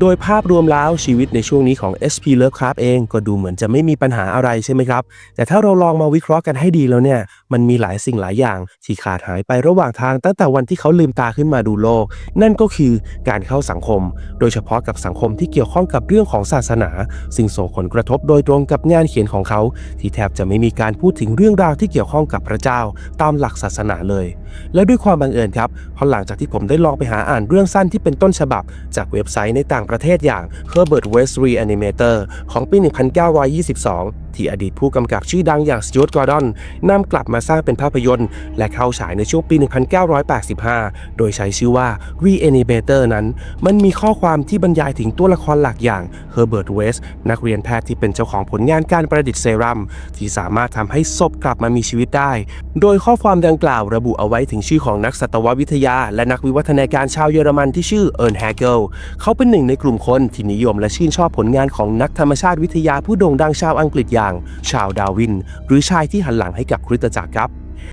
โดยภาพรวมแล้วชีวิตในช่วงนี้ของ SP Lovecraft เองก็ดูเหมือนจะไม่มีปัญหาอะไรใช่ไหมครับ แต่ถ้าเราลองมาวิเคราะห์กันให้ดีแล้วเนี่ย มันมีหลายสิ่งหลายอย่างที่ขาดหายไประหว่างทางตั้งแต่วันที่เขาลืมตาขึ้นมาดูโลก นั่นก็คือการเข้าสังคม โดยเฉพาะกับสังคมที่เกี่ยวข้องกับเรื่องของศาสนา ซึ่งส่งผลกระทบโดยตรงกับงานเขียนของเขา ที่แทบจะไม่มีการพูดถึงเรื่องราวที่เกี่ยวข้องกับพระเจ้า ตามหลักศาสนาเลย และด้วยความบังเอิญครับพอหลังจากที่ผมได้ลองไปหาอ่านเรื่องสั้นที่เป็นต้นฉบับ จากเว็บไซต์ในต่างประเทศอย่าง Herbert West Reanimator ของปี 1922 ที่อดีตผู้กำกับชื่อดังอย่างสจ u ว r กอร์ดอนนำกลับมาสร้างเป็นภาพยนตร์ และเข้าฉายในช่วงปี 1985 โดยใช้ชื่อว่า Reanimator นั้น มันมีข้อความที่บรรยายถึงตัวละครหลักอย่าง Herbert West นักเรียนแพทย์ที่เป็นเจ้าของผลงานการประดิษฐ์เซรั่มที่สามารถทำให้ศพกลับมามีชีวิตได้ โดยข้อความดังกล่าวระบุเอาไว้ถึงชื่อของนักสัตววิทยา และนักวิวัฒนาการชาวเยอรมันที่ชื่อเอิร์นแฮเกลเขาเป็นหนึ่งในกลุ่มคนที่นิยมและชื่นชอบผลงานของนักธรรมชาติวิทยาผู้โด่งดังชาวอังกฤษอย่างชาวดาวิน หรือชายที่หันหลังให้กับคริสตจักรครับ